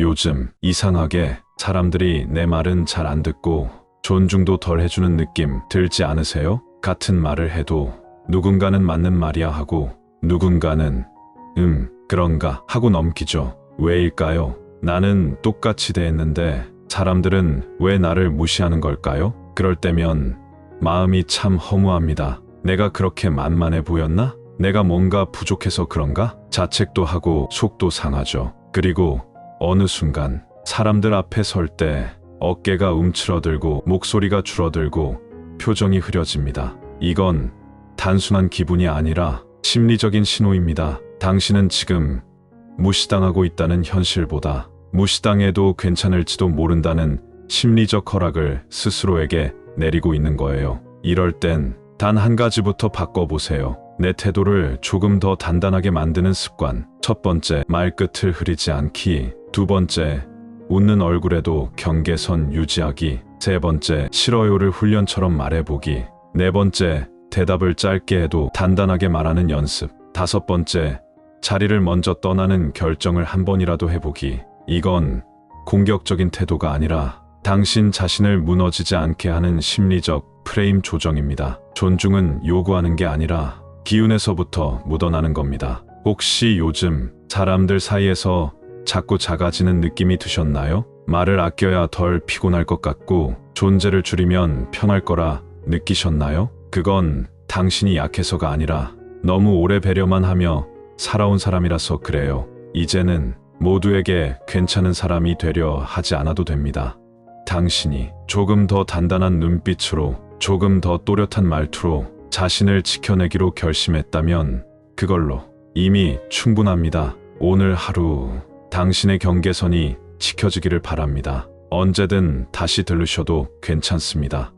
요즘 이상하게 사람들이 내 말은 잘 안 듣고 존중도 덜 해주는 느낌 들지 않으세요? 같은 말을 해도 누군가는 맞는 말이야 하고 누군가는 음, 그런가 하고 넘기죠. 왜일까요? 나는 똑같이 대했는데 사람들은 왜 나를 무시하는 걸까요? 그럴 때면 마음이 참 허무합니다. 내가 그렇게 만만해 보였나? 내가 뭔가 부족해서 그런가? 자책도 하고 속도 상하죠. 그리고 어느 순간 사람들 앞에 설 때 어깨가 움츠러들고 목소리가 줄어들고 표정이 흐려집니다. 이건 단순한 기분이 아니라 심리적인 신호입니다. 당신은 지금 무시당하고 있다는 현실보다 무시당해도 괜찮을지도 모른다는 심리적 허락을 스스로에게 내리고 있는 거예요. 이럴 땐 단 한 가지부터 바꿔보세요. 내 태도를 조금 더 단단하게 만드는 습관. 첫 번째, 말끝을 흐리지 않기. 두 번째, 웃는 얼굴에도 경계선 유지하기. 세 번째, 싫어요를 훈련처럼 말해보기. 네 번째, 대답을 짧게 해도 단단하게 말하는 연습. 다섯 번째, 자리를 먼저 떠나는 결정을 한 번이라도 해보기. 이건 공격적인 태도가 아니라 당신 자신을 무너지지 않게 하는 심리적 프레임 조정입니다. 존중은 요구하는 게 아니라 기운에서부터 묻어나는 겁니다. 혹시 요즘 사람들 사이에서 자꾸 작아지는 느낌이 드셨나요? 말을 아껴야 덜 피곤할 것 같고 존재를 줄이면 편할 거라 느끼셨나요? 그건 당신이 약해서가 아니라 너무 오래 배려만 하며 살아온 사람이라서 그래요. 이제는 모두에게 괜찮은 사람이 되려 하지 않아도 됩니다. 당신이 조금 더 단단한 눈빛으로 조금 더 또렷한 말투로 자신을 지켜내기로 결심했다면 그걸로 이미 충분합니다. 오늘 하루 당신의 경계선이 지켜지기를 바랍니다. 언제든 다시 들르셔도 괜찮습니다.